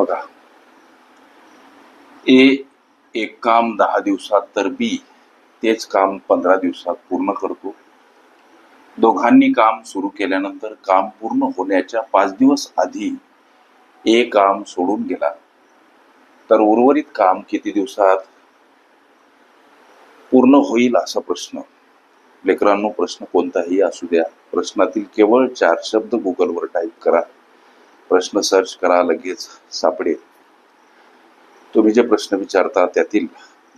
बघा. ए एक काम दहा दिवसात तर बी तेच काम पंधरा दिवसात पूर्ण करतो. दोघांनी काम सुरू केल्यानंतर काम पूर्ण होण्याच्या पाच दिवस आधी ए काम सोडून गेला. तर उर्वरित काम किती दिवसात? पूर्ण होईल असा प्रश्न. लेकरांनो प्रश्न कोणताही असू द्या. प्रश्नातील केवळ चार शब्द गुगलवर टाईप करा. प्रश्न सर्च करा लगेच सापडेल. तुम्ही जे प्रश्न विचारता त्यातील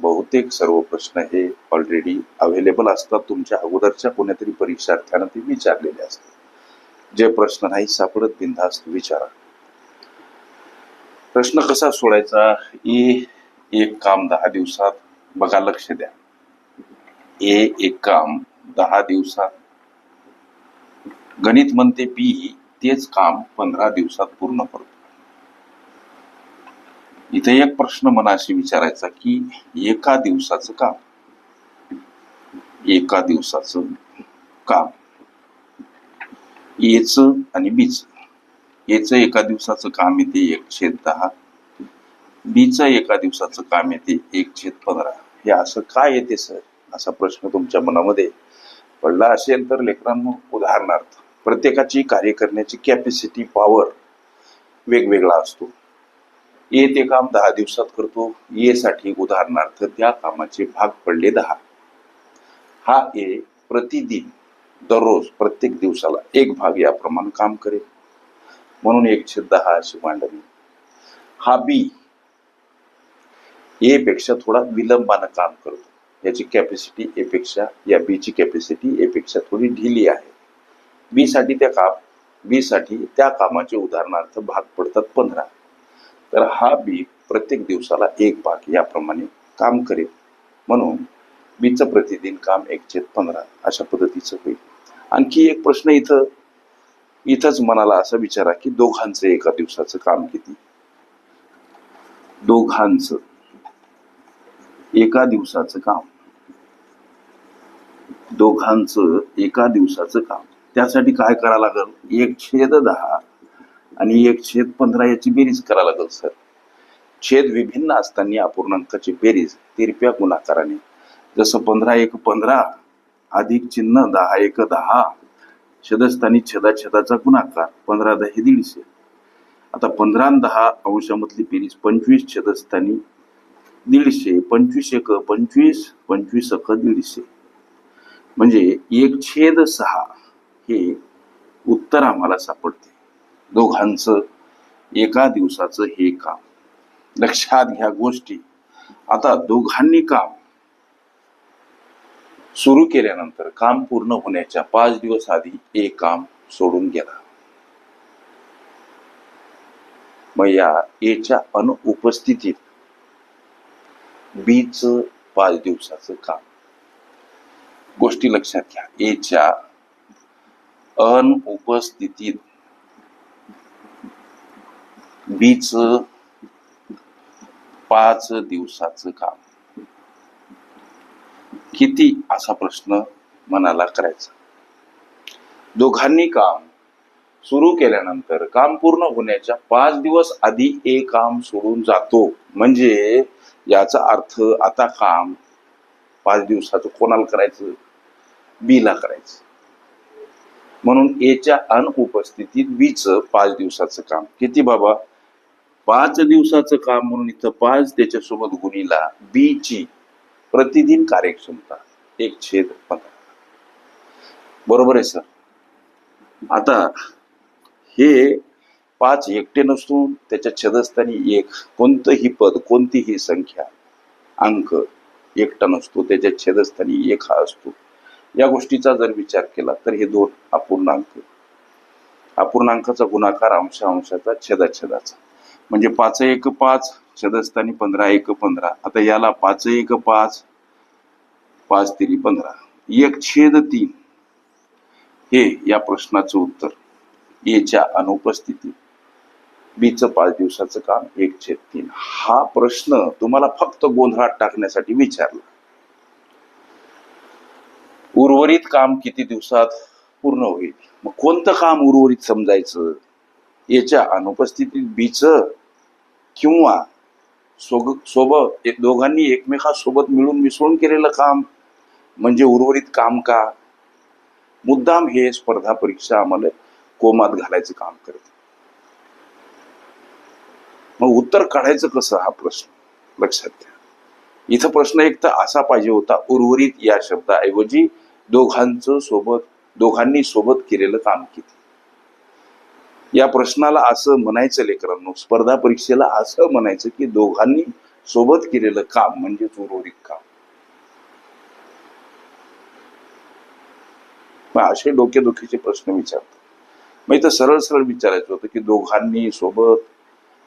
बहुतेक सर्व प्रश्न हे ऑलरेडी अवेलेबल असतात. तुमच्या अगोदरच्या कोणत्यातरी परीक्षार्थ्यानं ते विचारलेले असतात. जे प्रश्न नाही सापडत बिनधास्त विचारा. प्रश्न कसा सोडायचा ए एक काम दहा दिवसात बघा लक्ष द्या. ए एक काम दहा दिवसात. गणित म्हणते बी तेच काम पंधरा दिवसात पूर्ण करतो. इथे एक प्रश्न मनाशी विचारायचा की एका दिवसाचं काम एका दिवसाचं काम एच आणि बीच. एच एका दिवसाचं काम येते एक छेद दहा बीच एका दिवसाचं काम येते एक छेद पंधरा. हे असं काय येते सर? असा प्रश्न तुमच्या मनामध्ये पडला असेल तर लेकरांनो उदाहरणार्थ. प्रत्येकाची कार्य करण्याची कॅपॅसिटी पॉवर वेगवेगळा असतो. ए ते काम दहा दिवसात करतो. येसाठी उदाहरणार्थ त्या कामाचे भाग पडले दहा. हा ए प्रतिदिन दररोज प्रत्येक दिवसाला एक भाग याप्रमाणे काम करेल. म्हणून एकशे दहा अशी मांडणी हा बी ए पेक्षा थोडा विलंबानं काम करतो. याची कॅपॅसिटी ए पेक्षा या बीची कॅपॅसिटी ए पेक्षा थोडी ढिली आहे. बी साठी त्या काम बी साठी त्या कामाचे उदाहरणार्थ भाग पडतात पंधरा. तर हा बी प्रत्येक दिवसाला एक भाग याप्रमाणे काम करेल. म्हणून बीचं प्रतिदिन काम एक पंधरा अशा पद्धतीचं होईल. आणखी एक प्रश्न इथं इथंच मनाला असा विचारा की दोघांचं एका दिवसाचं काम किती? दोघांचं. एका दिवसाचं काम. दोघांचं एका दिवसाचं काम. त्यासाठी काय करावं लागेल? एक छेद दहा आणि एक छेद पंधरा याची बेरीज करावं लागेल सर. छेद विभिन्न असताना अपूर्णांकाची बेरीज तिरप्या गुणाकाराने. जसं पंधरा एक पंधरा अधिक चिन्ह दहा एक दहा छेदस्थानी छेदा छेदाचा गुणाकार पंधरा दहा हे दीडशे. आता पंधरा दहा अंशामधली बेरीज पंचवीस छेदस्थानी दीडशे पंचवीस एक पंचवीस पंचवीस अक दीडशे. म्हणजे एक छेद सहा. हे उत्तर आम्हाला सापडते. दोघांचं एका दिवसाचं हे काम. लक्षात घ्या गोष्टी. आता दोघांनी काम सुरू केल्यानंतर काम पूर्ण होण्याच्या पाच दिवस आधी एक काम सोडून गेला. मग या एच्या अनुपस्थितीत बीच पाच दिवसाचं काम. गोष्टी लक्षात घ्या. एच्या अनुपस्थितीत. बीच पाच दिवसाचं काम. किती असा प्रश्न मनाला करायचा? दोघांनी काम सुरू केल्यानंतर काम पूर्ण होण्याच्या पाच दिवस आधी एक काम सोडून जातो. म्हणजे याचा अर्थ आता काम पाच दिवसाचं कोणाला करायचं? बीला करायचं. म्हणून एच्या अनुपस्थितीत बीच पाच दिवसाचं काम. किती बाबा? पाच दिवसाचं काम म्हणून इथं पाच त्याच्यासोबत गुणीला बी ची प्रतिदिन कार्यक्षमता एक छेद पंधरा. बरोबर आहे सर? आता हे पाच एकटे नसून त्याच्या छेदस्थानी एक कोणतंही पद कोणतीही संख्या अंक एकटा नसतो त्याच्या छेदस्थानी एक हा असतो. या गोष्टीचा जर विचार केला तर हे दोन अपूर्णांक. अपूर्णांकाचा गुणाकार अंश अंशाचा छेदाछेदाचा. म्हणजे पाच एक पाच छेदस्थानी पंधरा एक पंधरा. आता याला पाच एक पाच पाच तिरी पंधरा. एक छेद तीन. हे या प्रश्नाचं उत्तर. एच्या अनुपस्थितीत बीचं पाच दिवसाचं काम एक छेद तीन. हा प्रश्न तुम्हाला फक्त गोंधळात टाकण्यासाठी विचारला. उर्वरित काम किती दिवसात पूर्ण होईल? मग कोणतं काम उर्वरित समजायचं? याच्या अनुपस्थितीत बीच किंवा सोग सोबत एक दोघांनी एकमेकासोबत मिळून मिसळून केलेलं काम म्हणजे उर्वरित काम का? मुद्दाम हे स्पर्धा परीक्षा आम्हाला कोमात घालायचं काम करते. मग उत्तर काढायचं कसं हा प्रश्न? लक्षात घ्या इथं प्रश्न एक तर असा पाहिजे होता उर्वरित या शब्दाऐवजी दोघांचं सोबत दोघांनी सोबत केलेलं काम किती या प्रश्नाला असं म्हणायचं लेकरांनो स्पर्धा परीक्षेला असं म्हणायचं की दोघांनी सोबत केलेलं काम म्हणजे उर्वरित काम. असे डोकेदुखीचे प्रश्न विचारतात. मग इथं सरळ सरळ विचारायचं होतं की दोघांनी सोबत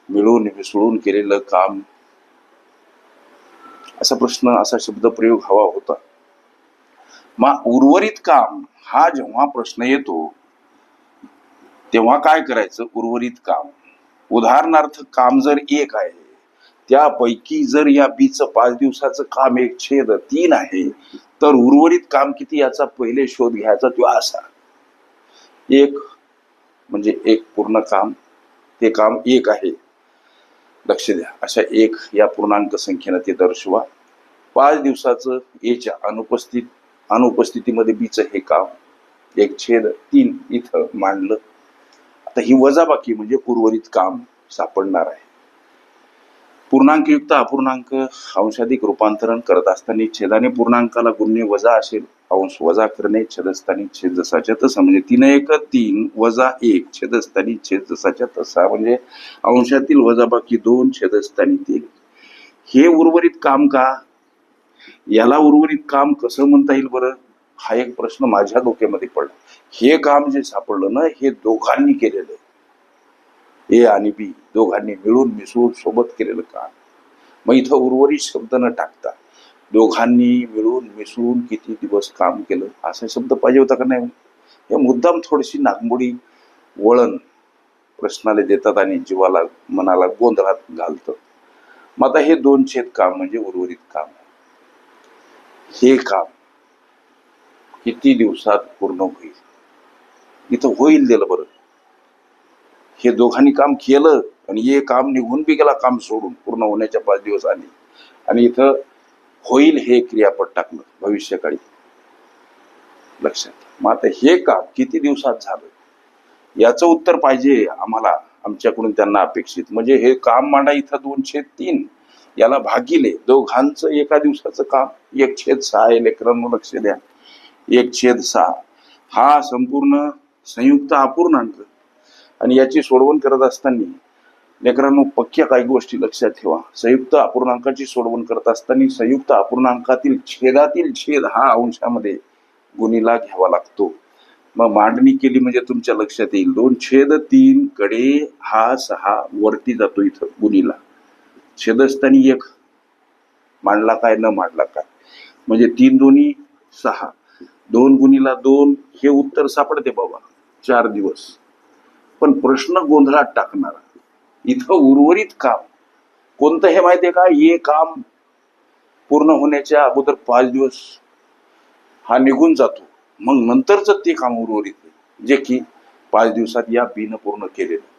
मिळून मिसळून केलेलं काम. असा प्रश्न असा शब्द प्रयोग हवा होता. मग उर्वरित काम हा जेव्हा प्रश्न येतो तेव्हा काय करायचं? उर्वरित काम. उदाहरणार्थ काम जर एक आहे त्यापैकी जर या बीचं पाच दिवसाचं काम एक छेद तीन आहे तर उर्वरित काम किती याचा पहिले शोध घ्यायचा तो असा. एक म्हणजे एक पूर्ण काम ते काम एक आहे. लक्ष द्या अशा एक या पूर्णांक संख्येनं ते दर्शवा. पाच दिवसाचं एच्या अनुपस्थित अनुपस्थितीमध्ये बीच हे काम एक छेद तीन इथं मांडलं. आता ही वजाबाकी म्हणजे उर्वरित काम सापडणार आहे. पूर्णांकयुक्त अपूर्णांक अंशाधिक रूपांतरण करत असताना छेदाने पूर्णांकाला गुन्हे वजा असेल अंश वजा करणे छेदस्थानी छेद जसाच्या तसा म्हणजे तीन एक तीन वजा एक छेदस्थानी छेद जसाच्या तसा म्हणजे अंशातील वजाबाकी दोन छेदस्थानी तीन. हे उर्वरित काम का? याला उर्वरित काम कसं म्हणता येईल बरं? हा एक प्रश्न माझ्या डोक्यामध्ये पडला. हे काम जे सापडलं ना हे दोघांनी केलेलं आहे. ए आणि बी दोघांनी मिळून मिसळून सोबत केलेलं काम. मग इथं उर्वरित शब्द न टाकता दोघांनी मिळून मिसळून किती दिवस काम केलं असा शब्द पाहिजे होता का नाही? हे मुद्दाम थोडीशी नागमोडी वळण प्रश्नाला देतात आणि जीवाला मनाला गोंधळात घालतं. मग आता हे दोन छेद काम म्हणजे उर्वरित काम हे काम किती दिवसात पूर्ण होईल? इथं होईल दिलं बरं. हे दोघांनी काम केलं आणि हे काम निघून बी गेला काम सोडून पूर्ण होण्याच्या पाच दिवस आले आणि इथं होईल हे क्रियापद टाकलं भविष्यकाळी. लक्षात मग आता हे काम किती दिवसात झालं? याचं उत्तर पाहिजे आम्हाला. आमच्याकडून त्यांना अपेक्षित. म्हणजे हे काम मांडा इथं दोनशे तीन. याला भागिले. दोघांचं एका दिवसाचं काम. एक छेद सहा आहे. लेकरांनो लक्ष द्या. एक छेद सहा. हा संपूर्ण संयुक्त अपूर्णांक आणि याची सोडवण करत असताना लेकरांनो पक्क्या काही गोष्टी लक्षात ठेवा. संयुक्त अपूर्णांकाची सोडवण करत असताना संयुक्त अपूर्णांकातील छेदातील छेद हा अंशामध्ये गुणीला घ्यावा लागतो. मग मांडणी केली म्हणजे तुमच्या लक्षात येईल. दोन छेद तीन कडे हा सहा वरती जातो इथं गुणीला. छेदस्थानी एक. मांडला काय न मांडला काय? म्हणजे तीन दोन्ही सहा. दोन गुणीला दोन हे उत्तर सापडते बाबा. चार दिवस. पण प्रश्न गोंधळात टाकणारा. इथं उर्वरित काम. कोणतं हे माहितीये का? हे काम पूर्ण होण्याच्या अगोदर पाच दिवस. हा निघून जातो. मग नंतरच ते काम उर्वरित जे की पाच दिवसात या बीनं पूर्ण केलेलं.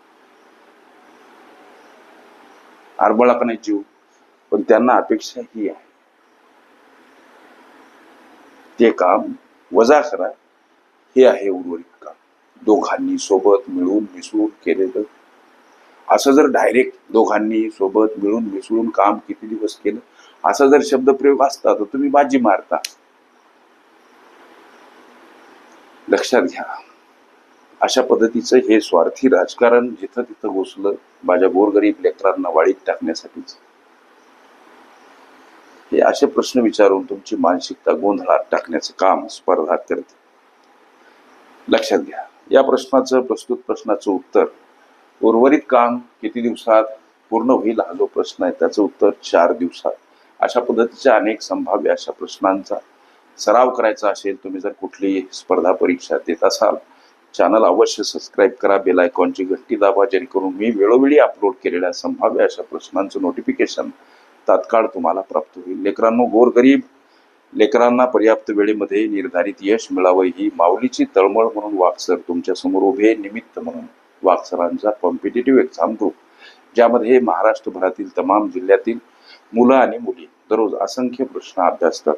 आरबळा नाही जीव. पण त्यांना अपेक्षा ही आहे. ते काम वजा करा. हे आहे उर्वरित काम. दोघांनी सोबत मिळून मिसळून केलेलं. असं जर डायरेक्ट दोघांनी सोबत मिळून मिसळून काम किती दिवस केलं? असा जर शब्दप्रयोग असता तर तुम्ही बाजी मारता. लक्षात घ्या. अशा पद्धतीचं हे स्वार्थी राजकारण जिथं तिथं घुसलं माझ्या गोरगरीब लेकरांना वाळीत टाकण्यासाठीच. हे असे प्रश्न विचारून तुमची मानसिकता गोंधळात टाकण्याचं काम स्पर्धा करते. लक्षात घ्या या प्रश्नाचं प्रस्तुत प्रश्नाचं उत्तर उर्वरित काम किती दिवसात पूर्ण होईल हा जो प्रश्न आहे त्याचं उत्तर चार दिवसात. अशा पद्धतीच्या अनेक संभाव्य अशा प्रश्नांचा सराव करायचा असेल तुम्ही जर कुठलीही स्पर्धा परीक्षा देत असाल चॅनल अवश्य सबस्क्राईब करा बेल आयकॉनची घंटी दाबा जेणेकरून मी वेळोवेळी अपलोड केलेल्या संभाव्य अशा प्रश्नांचं नोटिफिकेशन तात्काळ तुम्हाला प्राप्त होईल. लेकरांनो गोरगरीब लेकरांना पर्याप्त वेळेमध्ये निर्धारित यश मिळावं ही माऊलीची तळमळ म्हणून वाक्सर तुमच्यासमोर उभे निमित्त म्हणून वाक्सरांचा कॉम्पिटेटिव्ह एक्झाम ग्रुप ज्यामध्ये महाराष्ट्रभरातील तमाम जिल्ह्यातील मुलं आणि मुली दररोज असंख्य प्रश्न अभ्यासतात.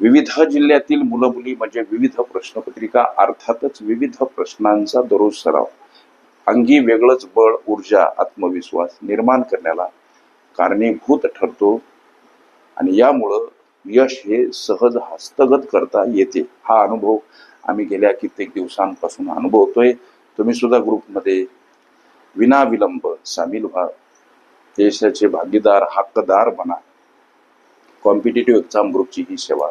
विविध जिल्ह्यातील मुलं मुली म्हणजे विविध प्रश्नपत्रिका अर्थातच विविध प्रश्नांचा दररोज सराव. अंगी वेगळंच बळ ऊर्जा आत्मविश्वास निर्माण करण्याला कारणीभूत ठरतो आणि यामुळं यश हे सहज हस्तगत करता येते. हा अनुभव आम्ही गेल्या कित्येक दिवसांपासून अनुभवतोय. तुम्ही सुद्धा ग्रुपमध्ये विनाविलंब सामील व्हा. देशाचे भागीदार हक्कदार बना. कॉम्पिटेटिव्ह एक्झाम ग्रुपची ही सेवा